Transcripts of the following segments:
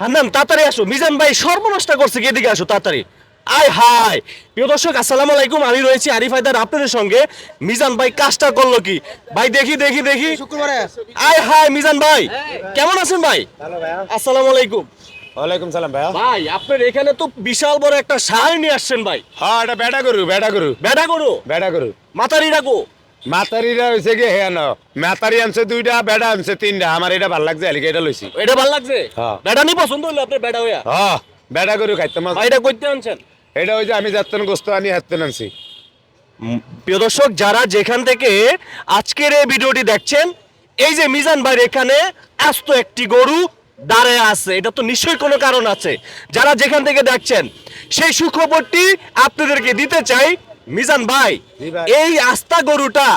হান্নান তাড়াতাড়ি আসো। মিজান ভাই সর্বনষ্ট করছে কি এদিকে আসো তাড়াতাড়ি। আয় হাই প্রিয় দর্শক আসসালামু আলাইকুম। আমি রয়েছি আরিফ হায়দার আপনাদের সঙ্গে। মিজান ভাই কাজটা করল কি? ভাই দেখি দেখি দেখি। শুক্রবারে। আয় হাই মিজান ভাই। কেমন আছেন ভাই? আসসালামু আলাইকুম। ওয়ালাইকুম সালাম ভাইয়া ভাই আপনার এখানে তো বিশাল বড় একটা সার নিয়ে আসছেন ভাই। হ্যাঁ এটা বেটা গরু বেটা গরু। বেটা করো বেটা গরু। মাতারি রাখো মাতারিরা হয়েছে কি হ্যাঁ না মাতারি আনছে দুইটা বেটা আনছে তিনটা। আমার এটা ভালো লাগছে এলিকে এটা লইছি। এটা ভালো লাগছে। বেটা নি পছন্দ হলো আপনার বেটা হইয়া? হ্যাঁ বেটা গরু খাইতে মাছ এটা করতে আনছেন? এটা হয়েছে আমি যাত্তন গোস্ত আনি হাত্তন আনছি। প্রিয় দর্শক যারা যেখান থেকে আজকের এই ভিডিওটি দেখছেন এই যে মিজান ভাইয়ের এখানে আস্ত একটি গরু দাঁড়ায় আছে। এটা তো নিশ্চয়ই কোনো কারণ আছে। যারা যেখান থেকে দেখছেন সেই সুখবরটি আপনাদেরকে দিতে চাই। মিজান ভাই এই আস্তা গরুটা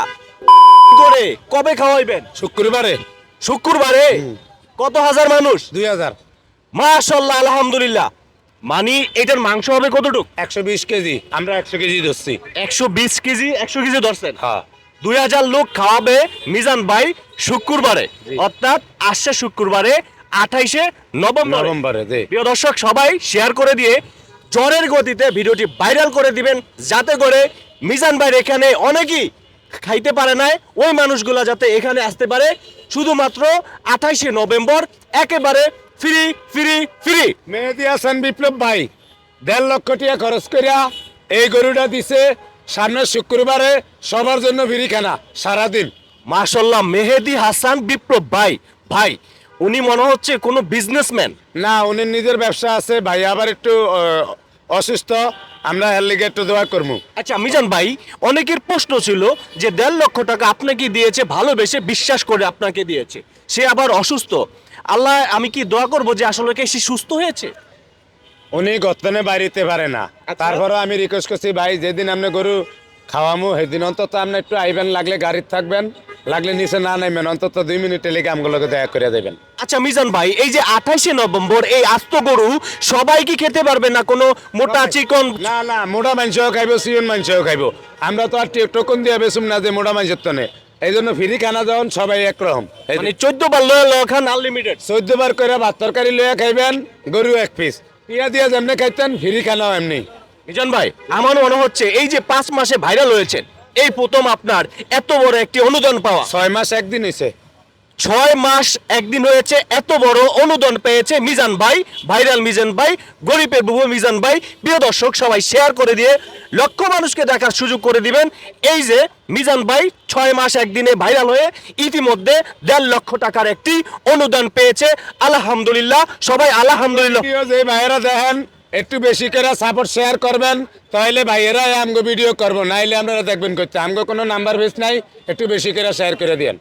করে কবে খাওয়াইবেন? শুক্রবারে। শুক্রবারে? কত হাজার মানুষ? দুই হাজার। মাশাল্লাহ আলহামদুলিল্লাহ। মানি এটার মাংস হবে কতটুক? একশো বিশ কেজি। আমরা একশো কেজি ধরছি। একশো বিশ কেজি একশো কেজি ধরছেন? হ্যাঁ। দুই হাজার লোক খাওয়াবে মিজান ভাই শুক্রবারে। অর্থাৎ আসছে শুক্রবারে আঠাইশে নভেম্বর। নভেম্বরে প্রিয় দর্শক সবাই শেয়ার করে দিয়ে জ্বরের গতিতে ভিডিওটি ভাইরাল করে দিবেন যাতে করে মিজান ভাইয়ের এখানে অনেকেই খাইতে পারে নাই। ওই মানুষগুলা যাতে এখানে আসতে পারে। শুধুমাত্র আঠাইশে নভেম্বর একেবারে free free free. Mehedi Hasan Biplob ভাই দেড় লক্ষ টাকা খরচ করিয়া এই গরুটা দিছে। সামনের শুক্রবারে সবার জন্য বিড়িখানা সারাদিন। মাশাল্লাহ মেহেদি হাসান বিপ্লব ভাই। ভাই উনি মনে হচ্ছে কোনো বিজনেসম্যান না উনি নিজের ব্যবসা আছে। ভাই আবার একটু অসুস্থ আমরা এর লিগে একটু দোয়া করব আচ্ছা মিজান ভাই অনেকের প্রশ্ন ছিল যে দেড় লক্ষ টাকা আপনাকে দিয়েছে ভালোবেসে বিশ্বাস করে আপনাকে দিয়েছে। সে আবার অসুস্থ। আল্লাহ আমি কি দোয়া করব যে আসলে কি সে সুস্থ হয়েছে? উনি গতনে বাড়িতে পারে না। তারপরে আমি রিকোয়েস্ট করছি ভাই যেদিন আপনি গরু খাওয়ামু সেদিন অন্তত আপনি একটু আইবেন লাগলে গাড়িতে থাকবেন। লাগলে নিচে না নাইবেন অন্তত দুই মিনিটে লেগে আমগুলোকে দয়া করে দেবেন। আচ্ছা মিজান ভাই এই যে আঠাইশে নভেম্বর এই আস্ত গরু সবাই কি খেতে পারবে না কোনো মোটা চিকন? না না মোটা মানুষও খাইব সিয়ন মানুষও খাইব। আমরা তো আর টোকন দিয়ে বেসুম না যে মোটা মানুষের তনে। এই জন্য ফ্রি খানা দেওয়ান সবাই একরকম মানে চোদ্দ বার লয় লয় খান আনলিমিটেড চোদ্দ বার করে ভাত তরকারি লইয়া খাইবেন গরু এক পিস পিয়া দিয়া যেমনি খাইতেন ফ্রি খানাও এমনি। মিজান ভাই আমার মনে হচ্ছে এই যে পাঁচ মাসে ভাইরাল হয়েছেন এই প্রথম আপনার এত বড় একটি অনুদান পাওয়া। ছয় মাস একদিন হয়েছে। ছয় মাস একদিন হয়েছে এত বড় অনুদান পেয়েছে মিজান ভাই ভাইরাল মিজান ভাই গরিবের বুবু মিজান ভাই। প্রিয় দর্শক সবাই শেয়ার করে দিয়ে লক্ষ মানুষকে দেখার সুযোগ করে দিবেন। এই যে মিজান ভাই ছয় মাস একদিনে ভাইরাল হয়ে ইতিমধ্যে দেড় লক্ষ টাকার একটি অনুদান পেয়েছে। আলহামদুলিল্লাহ সবাই আলহামদুলিল্লাহ। যে দেখেন একটু বেশি করে সাপোর্ট শেয়ার করবেন তাহলে ভাইয়েরা আমগো ভিডিও করব, নাইলে আমরা দেখবেন করতে। আমগো কোনো নাম্বার বেস নাই, একটু বেশি করে শেয়ার করে দিয়েন।